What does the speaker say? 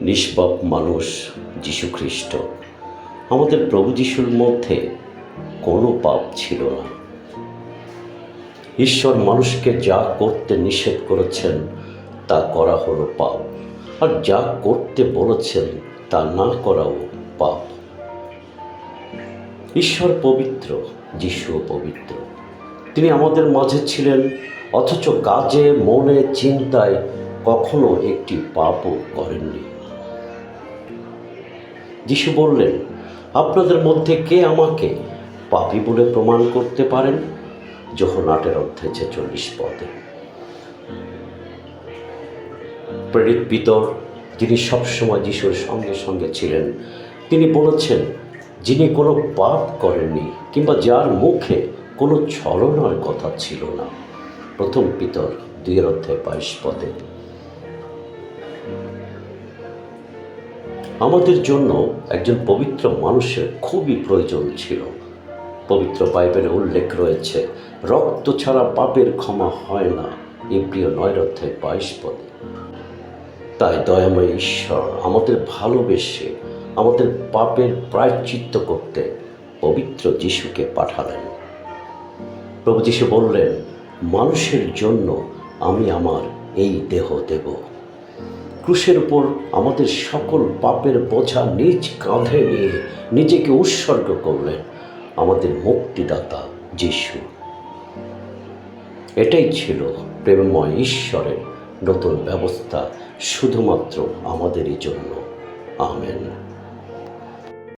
নিষ্পাপ মানুষ যীশু খ্রিস্ট আমাদের প্রভু যিশুর মধ্যে কোনো পাপ ছিল না। ঈশ্বর মানুষকে যা করতে নিষেধ করেছেন, তা করা হলো পাপ। আর যা করতে বলেছেন, তা না করাও পাপ। ঈশ্বর পবিত্র, যিশুও পবিত্র। তিনি আমাদের মাঝে ছিলেন, অথচ কাজে, মনে, চিন্তায় কখনো একটি পাপও করেননি। যিশু বললেন, আপনাদের মধ্যে কে আমাকে পাপী বলে প্রমাণ করতে পারেন? যখন আটের অধ্যায় ছেচল্লিশ পদে। প্রেরিত পিতর, যিনি সবসময় যিশুর সঙ্গে সঙ্গে ছিলেন, তিনি বলেছেন, যিনি কোনো পাপ করেননি কিংবা যার মুখে কোনো ছলনার কথা ছিল না। প্রথম পিতর দুই অধ্যায় বাইশ পদে। আমাদের জন্য একজন পবিত্র মানুষের খুবই প্রয়োজন ছিল। পবিত্র বাইবেলে উল্লেখ রয়েছে, রক্ত ছাড়া পাপের ক্ষমা হয় না এ প্রিয় নয় অধ্যায় বাইশ পদে। তাই দয়াময় ঈশ্বর আমাদের ভালোবেসে আমাদের পাপের প্রায়চিত্ত করতে পবিত্র যিশুকে পাঠালেন। প্রভু যিশু বললেন, মানুষের জন্য আমি আমার এই দেহ দেব। ক্রুশের উপর আমাদের সকল পাপের বোঝা নিজ কাঁধে নিয়ে নিজেকে উৎসর্গ করলেন আমাদের মুক্তিদাতা যিশু। এটাই ছিল প্রেমময় ঈশ্বরের নতুন ব্যবস্থা, শুধুমাত্র আমাদেরই জন্য। আমেন।